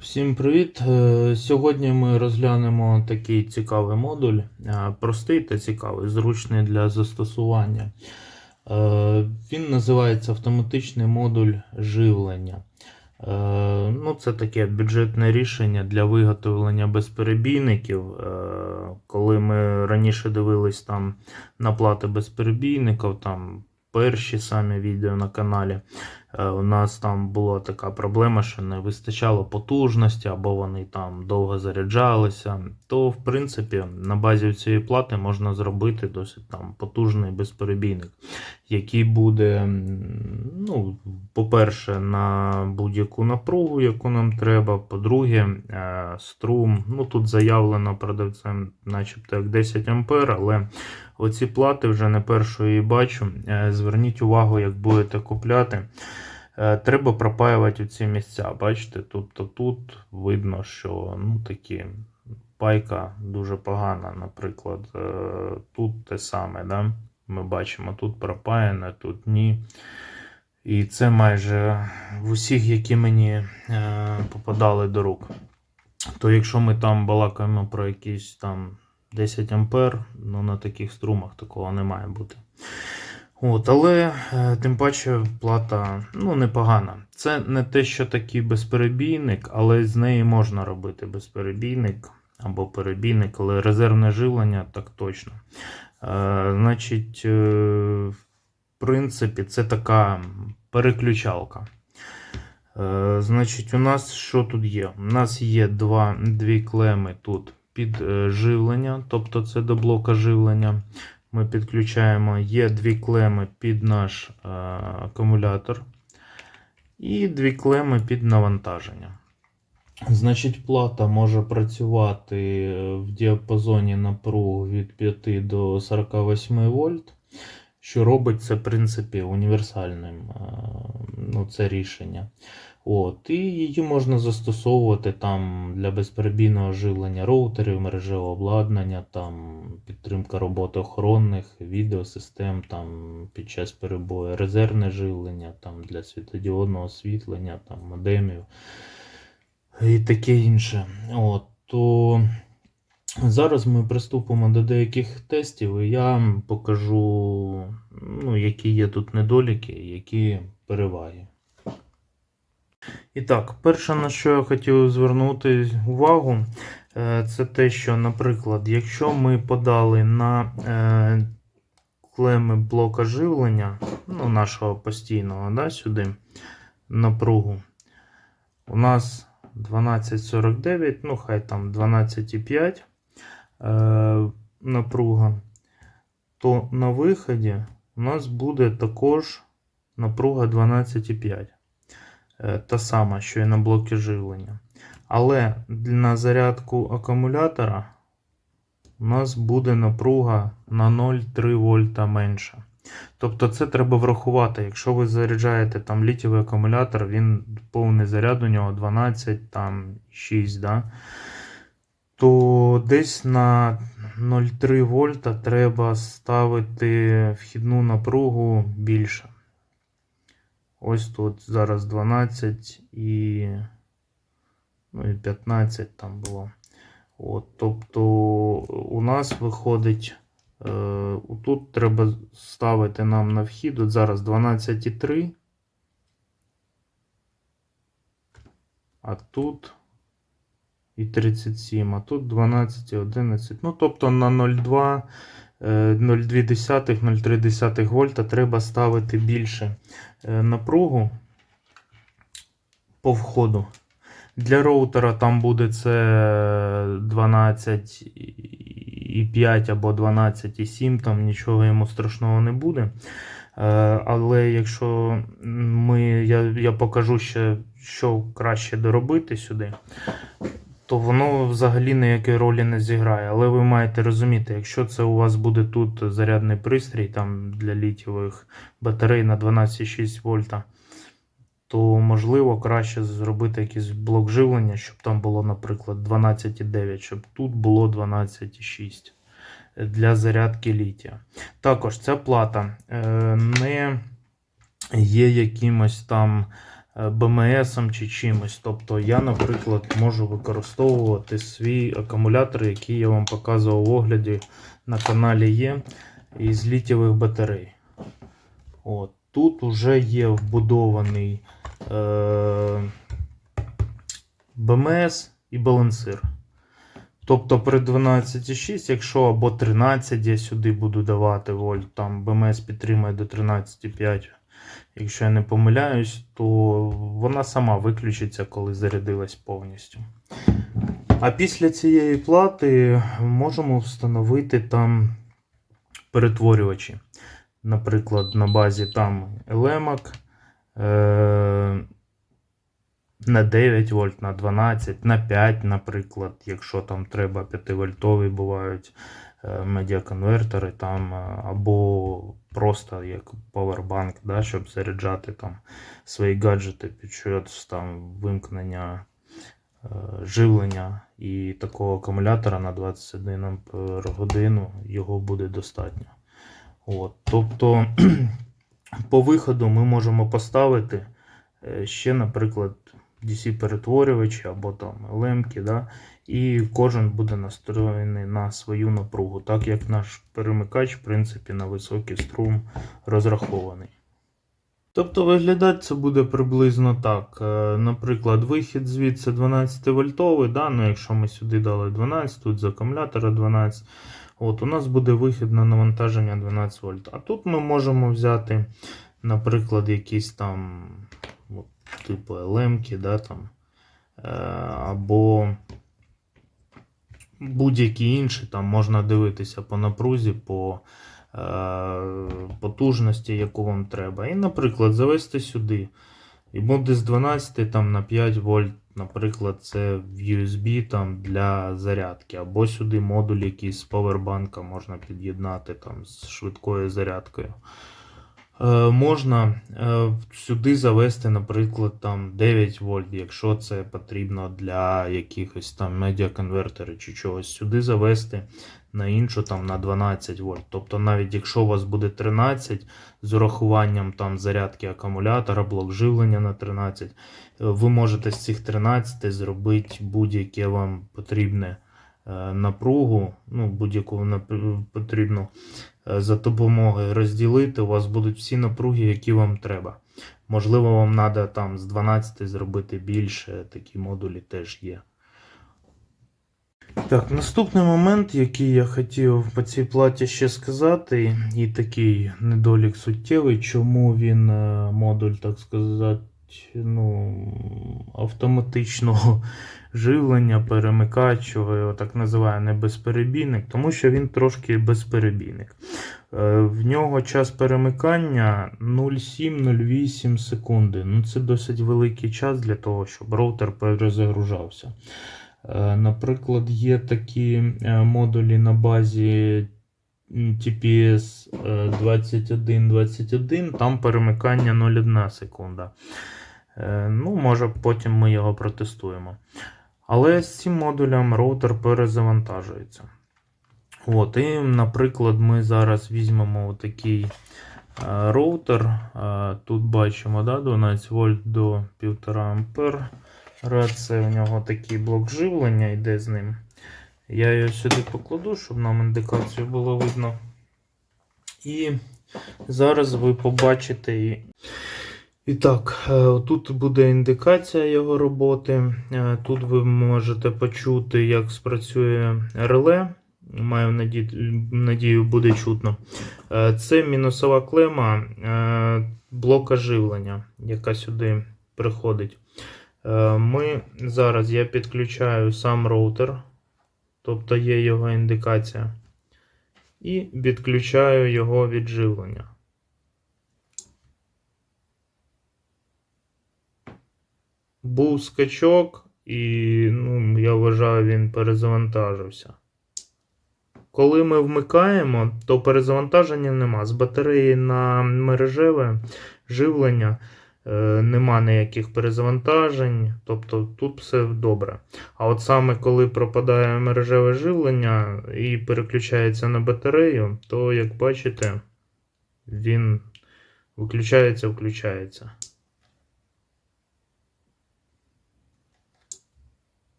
Всім привіт! Е, Сьогодні ми розглянемо такий цікавий модуль, е, простий та цікавий, зручний для застосування. Е, Він називається автоматичний модуль живлення. Ну, це таке бюджетне рішення для виготовлення безперебійників. Коли ми раніше дивились там на плати безперебійників, там перші самі відео на каналі. Е, У нас там була така проблема, що не вистачало потужності, або вони там довго заряджалися. То, в принципі, на базі цієї плати можна зробити досить там потужний безперебійник, який буде, ну, по-перше, на будь-яку напругу, яку нам треба. По-друге, е, струм. Ну тут заявлено продавцем, начебто як 10 ампер, але оці плати вже не першу її бачу. Е, Зверніть увагу, як будете купляти. Е, Треба пропаювати ці місця. Бачите, тобто тут видно, що ну, такі пайка дуже погана, наприклад. Е, Тут те саме, да? ми бачимо, тут пропаяне, тут ні. І це майже в усіх, які мені попадали до рук. То якщо ми там балакаємо про якісь там 10 ампер, ну на таких струмах такого не має бути. От, але е, тим паче плата ну, непогана. Це не те, що такий безперебійник, але з неї можна робити безперебійник або перебійник, але резервне живлення так точно. Е, значить, е, в принципі, це така переключалка. Е, значить, у нас що тут є? У нас є два, дві клеми тут під е, живлення, тобто це до блока живлення. Ми підключаємо, є дві клеми під наш е, акумулятор і дві клеми під навантаження. Значить, плата може працювати в діапазоні напруг від 5 до 48 вольт, що робить це, в принципі, універсальним е, ну, це рішення. От, і її можна застосовувати там для безперебійного живлення роутерів, мережевого обладнання, там підтримка роботи охоронних відеосистем, там під час перебою резервне живлення, там для світлодіодного освітлення, там модемів і таке інше. От, то зараз ми приступимо до деяких тестів, і я покажу, ну, які є тут недоліки, які переваги. І так, перше, на що я хотів звернути увагу, е, це те, що, наприклад, якщо ми подали на е, клеми блока живлення, ну, нашого постійного, да, сюди напругу, у нас 12,49, ну, хай там 12,5 е, напруга, то на виході у нас буде також напруга 12,5 е, та сама, що і на блокі живлення. Але на зарядку акумулятора у нас буде напруга на 0,3 вольта менша. Тобто це треба врахувати. Якщо ви заряджаєте там літівий акумулятор, він повний заряд у нього 12, там 6, да? То десь на 0,3 вольта треба ставити вхідну напругу більше. Ось тут зараз 12 і, ну, і 15 там було. От, Тобто у нас виходить, е, тут треба ставити нам на вхід. От зараз 12,3. А тут і 37, а тут 12 і 11. Ну, тобто на 0,2, е, 0,2, 0,3 вольта треба ставити більше е, напругу по входу. Для роутера там буде це 12,5 або 12,7, там нічого йому страшного не буде. Е, Але якщо ми, я, я покажу ще, що краще доробити сюди, то воно взагалі ніякої ролі не зіграє. Але ви маєте розуміти, якщо це у вас буде тут зарядний пристрій там для літієвих батарей на 12,6 вольта, то можливо краще зробити якийсь блок живлення, щоб там було, наприклад, 12,9, щоб тут було 12,6 для зарядки літія. Також ця плата е, не є якимось там БМС чи чимось. Тобто я, наприклад, можу використовувати свій акумулятор, який я вам показував в огляді на каналі є із літієвих батарей. От. Тут вже є вбудований е, БМС і балансир. Тобто при 12,6, якщо або 13 я сюди буду давати вольт, там БМС підтримує до 13,5, якщо я не помиляюсь, то вона сама виключиться, коли зарядилась повністю. А після цієї плати можемо встановити там перетворювачі. Наприклад, на базі там елемок е- на 9 вольт, на 12, на 5, наприклад, якщо там треба 5 вольтові бувають медіаконвертери, там, е, або просто як поwerbank, да, щоб заряджати там свої гаджети під час там вимкнення е, живлення і такого акумулятора на 21 ампер годину його буде достатньо. От, тобто по виходу ми можемо поставити е, ще, наприклад, DC-перетворювачі або там лемки, да, і кожен буде настроєний на свою напругу, так як наш перемикач, в принципі, на високий струм розрахований. Тобто виглядати це буде приблизно так. Е, Наприклад, вихід звідси 12 вольтовий, да, ну якщо ми сюди дали 12, тут з акумулятора 12. От, у нас буде вихід на навантаження 12 вольт. А тут ми можемо взяти, наприклад, якісь там от, типу лемки, да, там, е, або будь-які інші, там можна дивитися по напрузі, по е, потужності, яку вам треба. І, наприклад, завести сюди. І буде з 12 там, на 5 вольт, наприклад, це в USB там, для зарядки. Або сюди модуль якийсь з повербанка можна під'єднати там, з швидкою зарядкою. Е, можна е, сюди завести, наприклад, там 9 вольт, якщо це потрібно для якихось там медіаконвертерів чи чогось. Сюди завести на іншу там на 12 вольт. Тобто, навіть якщо у вас буде 13 з урахуванням там зарядки акумулятора, блок живлення на 13, е, ви можете з цих 13 зробити будь-яке вам потрібне напругу, ну, будь-яку потрібну е, за допомогою розділити. У вас будуть всі напруги, які вам треба. Можливо, вам треба там з 12 зробити більше, такі модулі теж є. Так, наступний момент, який я хотів по цій платі ще сказати, і такий недолік суттєвий, чому він е, модуль, так сказати, ну, автоматичного живлення, перемикач, його так називаю, не безперебійник, тому що він трошки безперебійник. Е, В нього час перемикання 0,7-0,8 секунди. Ну, це досить великий час для того, щоб роутер перезагружався. Е, Наприклад, є такі е, модулі на базі TPS е, 2121, там перемикання 0,1 секунда. Е, Ну, може, потім ми його протестуємо. Але з цим модулем роутер перезавантажується. От, і, наприклад, ми зараз візьмемо такий роутер. Е, Тут бачимо да, 12 вольт до 1,5 ампер. Це у нього такий блок живлення йде з ним. Я його сюди покладу, щоб нам індикацію було видно. І зараз ви побачите. І- так, е, тут буде індикація його роботи. Е, Тут ви можете почути, як спрацює реле. Маю наді- надію, буде чутно. Е, Це мінусова клема блока живлення, яка сюди приходить. Ми зараз я підключаю сам роутер, тобто є його індикація, і відключаю його від живлення. Був скачок, і ну, я вважаю, він перезавантажився. Коли ми вмикаємо, то перезавантаження нема. З батареї на мережеве живлення е, нема ніяких перезавантажень, тобто тут все добре. А от саме коли пропадає мережеве живлення і переключається на батарею, то, як бачите, він виключається, включається.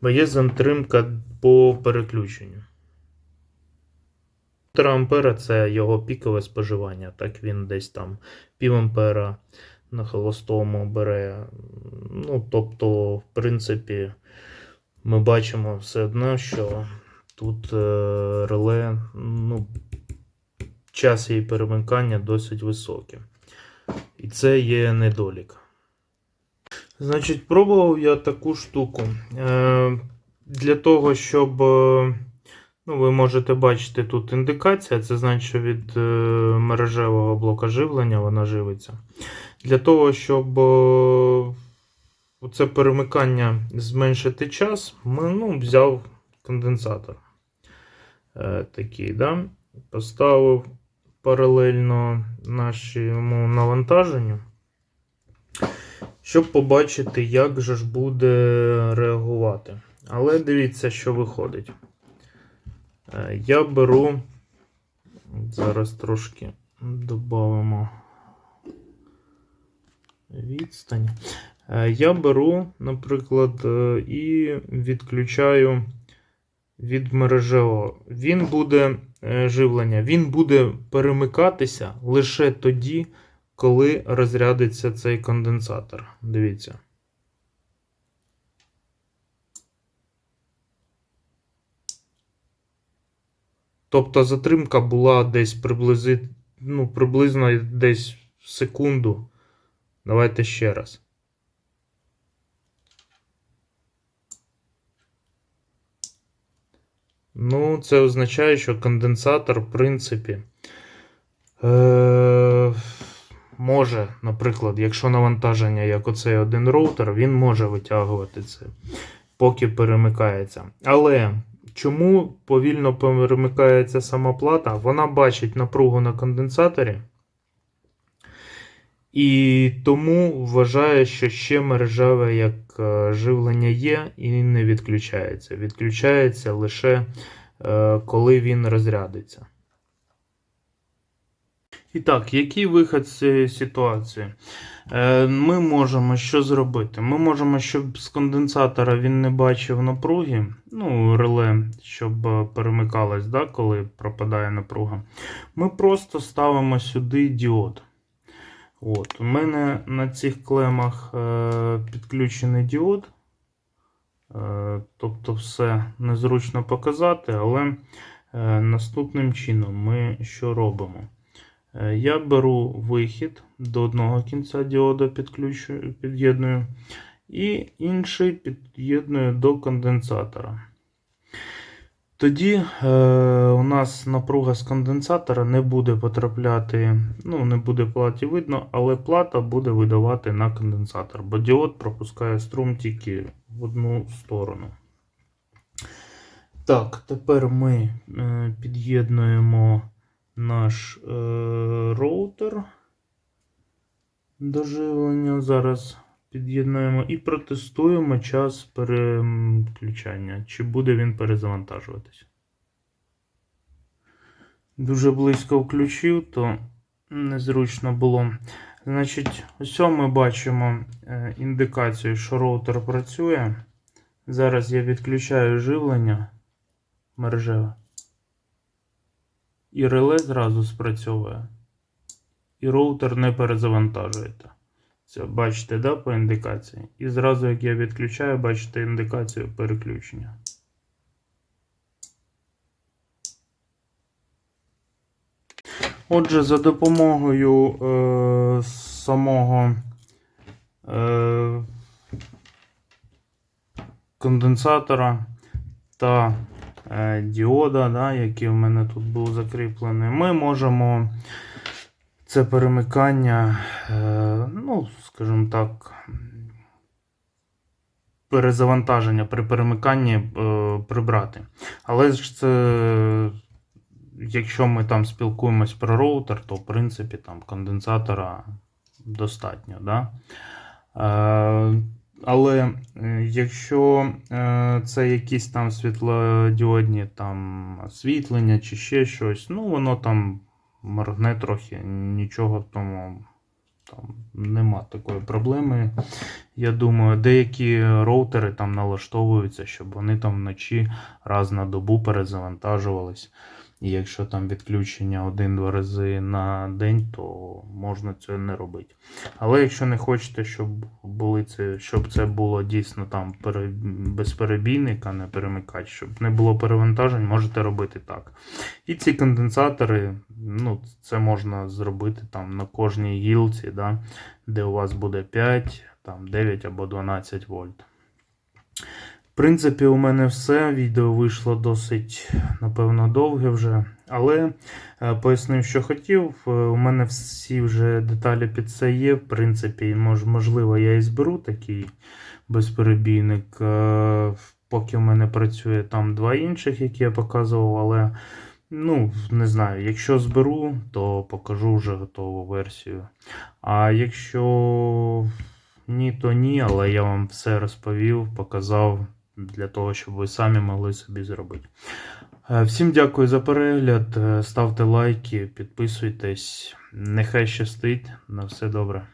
Бо є затримка по переключенню. 1,5 ампера це його пікове споживання. Так він десь там пів ампера на холостому бере. Ну, тобто, в принципі, ми бачимо все одно, що тут е, реле, ну, час її перемикання досить високий. І це є недолік. Значить, пробував я таку штуку. Е, для того, щоб. е, Ну, ви можете бачити тут індикація, це значить, що від е, мережевого блока живлення вона живиться. Для того, щоб це перемикання зменшити час, ми ну, взяв конденсатор. Такий, да? Поставив паралельно нашому навантаженню, щоб побачити, як же ж буде реагувати. Але дивіться, що виходить. Е, Я беру. Зараз трошки додамо відстань. Е, Я беру, наприклад, е, і відключаю від мережевого. Він буде живлення, він буде перемикатися лише тоді, коли розрядиться цей конденсатор. Дивіться. Тобто затримка була десь приблизи, ну, приблизно десь секунду. Давайте ще раз. Ну, це означає, що конденсатор, в принципі, е- може, наприклад, якщо навантаження, як оцей один роутер, він може витягувати це, поки перемикається. Але чому повільно перемикається сама плата? Вона бачить напругу на конденсаторі. І тому вважає, що ще мережеве як е, живлення є і не відключається. Відключається лише е, коли він розрядиться. І так, який вихід з цієї ситуації? Е, Ми можемо що зробити? Ми можемо, щоб з конденсатора він не бачив напруги, ну, реле, щоб е, перемикалось, да, коли пропадає напруга. Ми просто ставимо сюди діод. От, У мене на цих клемах е, підключений діод. Тобто все незручно показати, але наступним чином ми що робимо? Е, я беру вихід до одного кінця діода підключую, під'єдную, і інший під'єдную до конденсатора. Тоді е, у нас напруга з конденсатора не буде потрапляти, ну, не буде платі видно, але плата буде видавати на конденсатор, бо діод пропускає струм тільки в одну сторону. Так, тепер ми е, під'єднуємо наш е, роутер до живлення. Зараз під'єднуємо і протестуємо час переключання, чи буде він перезавантажуватись. Дуже близько включив, то незручно було. Значить, ось ми бачимо е, індикацію, що роутер працює. Зараз я відключаю живлення мережеве. І реле зразу спрацьовує. І роутер не перезавантажується. Це бачите, да, по індикації. І зразу, як я відключаю, бачите індикацію переключення. Отже, за допомогою е, самого е, конденсатора та діода, да, який в мене тут був закріплений, ми можемо це перемикання, е, ну, скажімо так, перезавантаження при перемиканні е, прибрати. Але ж це, якщо ми там спілкуємось про роутер, то в принципі там конденсатора достатньо. Да? Е, але е, якщо е, це якісь там світлодіодні там освітлення чи ще щось, ну воно там моргне трохи, нічого в тому Там нема такої проблеми. Я думаю, деякі роутери там налаштовуються, щоб вони там вночі раз на добу перезавантажувались. І якщо там відключення один-два рази на день, то можна це не робити. Але якщо не хочете, щоб були це, щоб це було дійсно там пере, безперебійник, а не перемикач, щоб не було перевантажень, можете робити так. І ці конденсатори, ну, це можна зробити там на кожній гілці, да, де у вас буде 5, там 9 або 12 вольт. Принципі, у мене все. Відео вийшло досить, напевно, довге вже. Але е, пояснив, що хотів. Е, У мене всі вже деталі під це є. В принципі, мож, можливо, я і зберу такий безперебійник. Е, Поки в мене працює там два інших, які я показував, але ну, не знаю, якщо зберу, то покажу вже готову версію. А якщо ні, то ні, але я вам все розповів, показав для того, щоб ви самі могли собі зробити. Е, Всім дякую за перегляд. Е, Ставте лайки, підписуйтесь. Нехай щастить. На все добре.